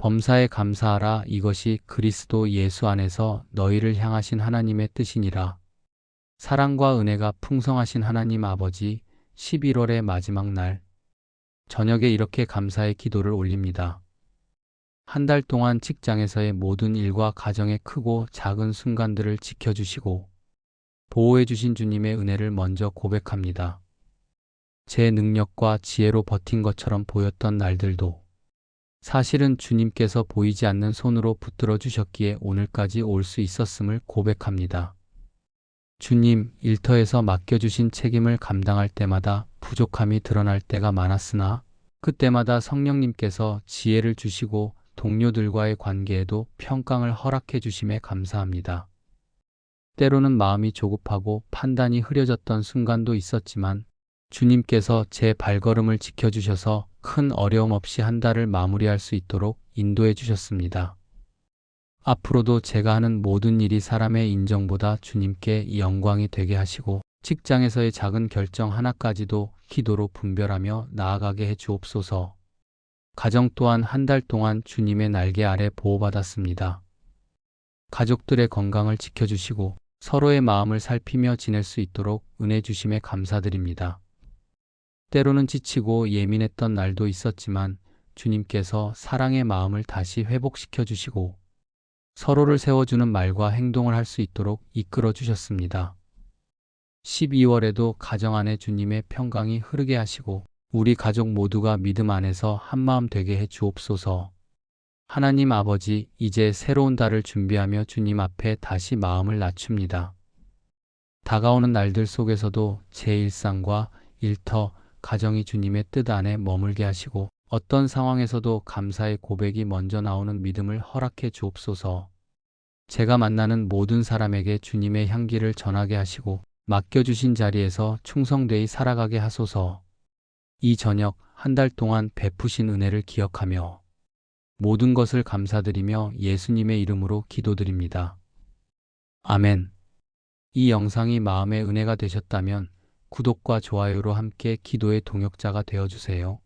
범사에 감사하라 이것이 그리스도 예수 안에서 너희를 향하신 하나님의 뜻이니라. 사랑과 은혜가 풍성하신 하나님 아버지 11월의 마지막 날 저녁에 이렇게 감사의 기도를 올립니다. 한 달 동안 직장에서의 모든 일과 가정의 크고 작은 순간들을 지켜주시고 보호해 주신 주님의 은혜를 먼저 고백합니다. 제 능력과 지혜로 버틴 것처럼 보였던 날들도 사실은 주님께서 보이지 않는 손으로 붙들어 주셨기에 오늘까지 올 수 있었음을 고백합니다. 주님, 일터에서 맡겨주신 책임을 감당할 때마다 부족함이 드러날 때가 많았으나 그때마다 성령님께서 지혜를 주시고 동료들과의 관계에도 평강을 허락해 주심에 감사합니다. 때로는 마음이 조급하고 판단이 흐려졌던 순간도 있었지만 주님께서 제 발걸음을 지켜주셔서 큰 어려움 없이 한 달을 마무리할 수 있도록 인도해 주셨습니다. 앞으로도 제가 하는 모든 일이 사람의 인정보다 주님께 영광이 되게 하시고 직장에서의 작은 결정 하나까지도 기도로 분별하며 나아가게 해 주옵소서. 가정 또한 한 달 동안 주님의 날개 아래 보호받았습니다. 가족들의 건강을 지켜주시고 서로의 마음을 살피며 지낼 수 있도록 은혜 주심에 감사드립니다. 때로는 지치고 예민했던 날도 있었지만 주님께서 사랑의 마음을 다시 회복시켜 주시고 서로를 세워주는 말과 행동을 할 수 있도록 이끌어 주셨습니다. 12월에도 가정 안에 주님의 평강이 흐르게 하시고 우리 가족 모두가 믿음 안에서 한마음 되게 해 주옵소서. 하나님 아버지, 이제 새로운 달을 준비하며 주님 앞에 다시 마음을 낮춥니다. 다가오는 날들 속에서도 제 일상과 일터, 가정이 주님의 뜻 안에 머물게 하시고 어떤 상황에서도 감사의 고백이 먼저 나오는 믿음을 허락해 주옵소서. 제가 만나는 모든 사람에게 주님의 향기를 전하게 하시고 맡겨주신 자리에서 충성되이 살아가게 하소서. 이 저녁 한 달 동안 베푸신 은혜를 기억하며 모든 것을 감사드리며 예수님의 이름으로 기도드립니다. 아멘. 이 영상이 마음의 은혜가 되셨다면 구독과 좋아요로 함께 기도의 동역자가 되어주세요.